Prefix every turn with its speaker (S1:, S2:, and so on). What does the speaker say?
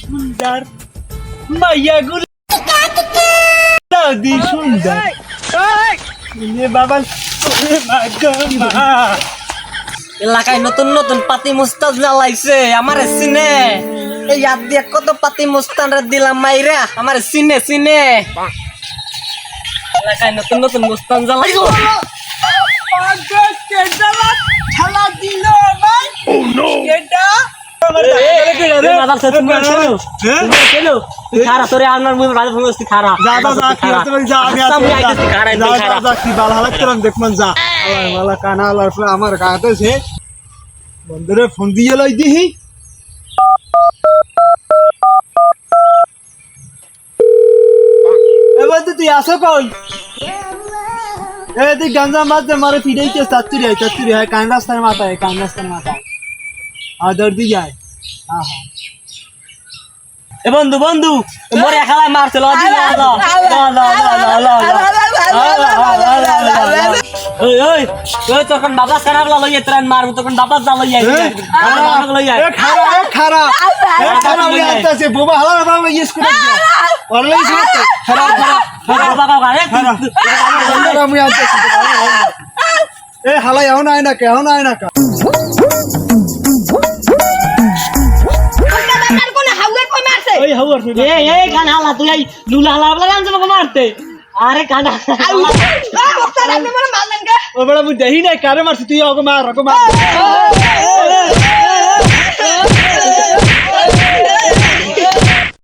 S1: সুন্দর মাইয়া গুলো দি সুন্দর
S2: এলাকায় নতুন নতুন পাতি মুস্তাদ জ্বালাইছে, আমার সিনে এই ইয়াদ দিয়ে কত পাতি মুস্তান রে দিলাম মাইরা, আমার সিনে সিনে এলাকায় নতুন নতুন মুস্তান জ্বালাইছো।
S1: আমার কাঁদেছে বন্ধুরে ফোন দিয়ে লই দিহি। তুই আসো কই? এ তুই গঞ্জা দে মারে ফিরেইতে চাতুরি হয় চাতুরি হয় কান রাস্তার মাথায় কান রাস্তার মাথায়। আর দর্দি যায়
S2: এ বন্ধু বন্ধু মোরে ওই ওই ওই তখন বাবা খারাপ লইয়া তোর মারবো তখন বাবা যা লইয়া লইয়া
S1: এ খারা এ খারা এ খারা বোবা হালা বাবা খারা খারা
S2: বাবা
S1: খারা আমি এ হালা এও নাই না কে এও নাই না কা ওই হাওয়ার
S2: এই এই কান হালা তুই এই লুলা হালা বলে জানছ আমাকে মারতে আরে কান
S1: ও বড় মুই দেহি নাই কারে মারছি তুই ওকে মার ওকে মার